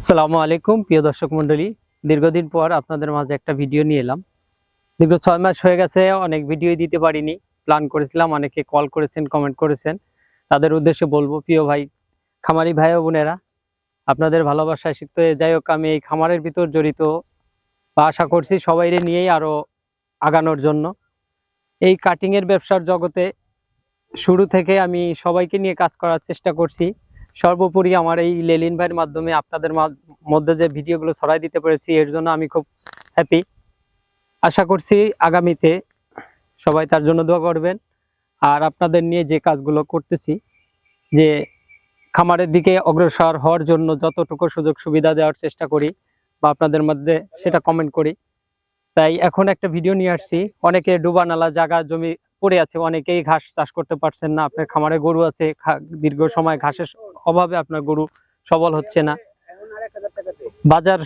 আসসালামু আলাইকুম, প্রিয় দর্শক মন্ডলী দীর্ঘদিন পর আপনাদের মাঝে একটা ভিডিও নিয়ে এলাম। দীর্ঘ ছয় মাস হয়ে গেছে, অনেক ভিডিও দিতে পারিনি। প্ল্যান করেছিলাম, অনেকে কল করেছেন কমেন্ট করেছেন। তাদের উদ্দেশ্যে বলব, প্রিয় ভাই, খামারি ভাই ও বোনেরা, আপনাদের ভালোবাসায় শিখতে যাই হোক, আমি এই খামারের ভিতর জড়িত। বা আশা করছি সবাইরে নিয়েই আরও আগানোর জন্য। এই কাটিংয়ের ব্যবসার জগতে শুরু থেকে আমি সবাইকে নিয়ে কাজ করার চেষ্টা করছি। সর্বোপরি আমার এই লেলিন ভাইয়ের মাধ্যমে আপনাদের মধ্যে যে ভিডিওগুলো ছড়াই দিতে পেরেছি, এর জন্য আমি খুব হ্যাপি আশা করছি আগামীতে সবাই তার জন্য দোয়া করবেন। আর আপনাদের নিয়ে যে কাজগুলো করতেছি, যে খামারের দিকে অগ্রসর হওয়ার জন্য যতটুকু সুযোগ সুবিধা দেওয়ার চেষ্টা করি বা আপনাদের মধ্যে সেটা কমেন্ট করি। তাই এখন একটা ভিডিও নিয়ে আসছি। অনেকে ডুবা নালা জায়গা জমি পড়ে আছে, অনেকেই ঘাস চাষ করতে পারছেন না, আপনার খামারে গরু আছে দীর্ঘ সময় ঘাসের অভাবে আপনার গরু সবল হচ্ছে না। বাজার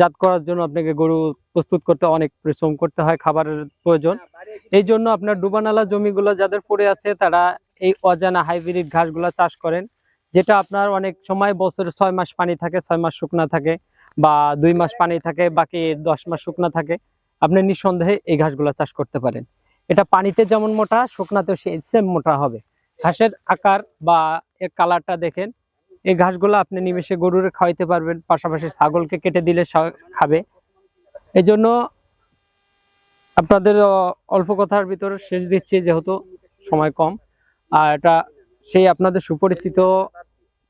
জাত করার জন্য আপনাকে গরু প্রস্তুত করতে অনেক পরিশ্রম করতে হয়, খাবারের প্রয়োজন। এই জন্য আপনার ডুবানালা জমিগুলো যাদের পড়ে আছে, তারা এই অজানা হাইব্রিড ঘাসগুলো চাষ করেন, যেটা আপনার অনেক সময় বছরে ছয় মাস পানি থাকে, ছয় মাস শুকনা থাকে বা দুই মাস পানি থাকে, বাকি দশ মাস শুকনা থাকে। আপনি নিঃসন্দেহে এই ঘাসগুলো চাষ করতে পারেন। এটা পানিতে যেমন মোটা, শুকনাতেও সেম মোটা হবে। ঘাসের আকার বা এর কালারটা দেখেন। এই ঘাসগুলো আপনি নিমেষে গরুর খাওয়াইতে পারবেন, পাশাপাশি ছাগলকে কেটে দিলে খাবে। এই জন্য আপনাদের অল্প কথার ভিতরে শেষ দিচ্ছি, যেহেতু সময় কম। আর এটা সেই আপনাদের সুপরিচিত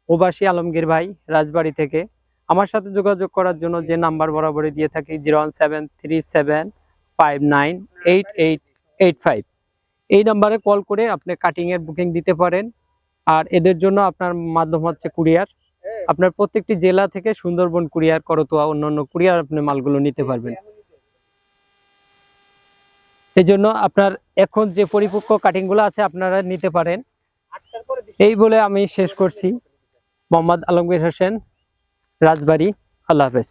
প্রবাসী আলমগীর ভাই, রাজবাড়ি থেকে। আমার সাথে যোগাযোগ করার জন্য যে নাম্বার বরাবরই দিয়ে থাকি, zero one seven three seven five nine eight eight eight five এই নাম্বারে কল করে আপনি কাটিং এর বুকিং দিতে পারেন। আর এদের জন্য আপনার মাধ্যম হচ্ছে কুরিয়ার আপনার প্রত্যেকটি জেলা থেকে সুন্দরবন কুরিয়ার করতোয়া, অন্যান্য কুরিয়ার আপনি মালগুলো নিতে পারবেন। এই জন্য আপনার এখন যে পরিপক্ক কাটিংগুলো আছে আপনারা নিতে পারেন। এই বলে আমি শেষ করছি। মোহাম্মদ আলমগীর হোসেন, রাজবাড়ি। আল্লাহ হাফেজ।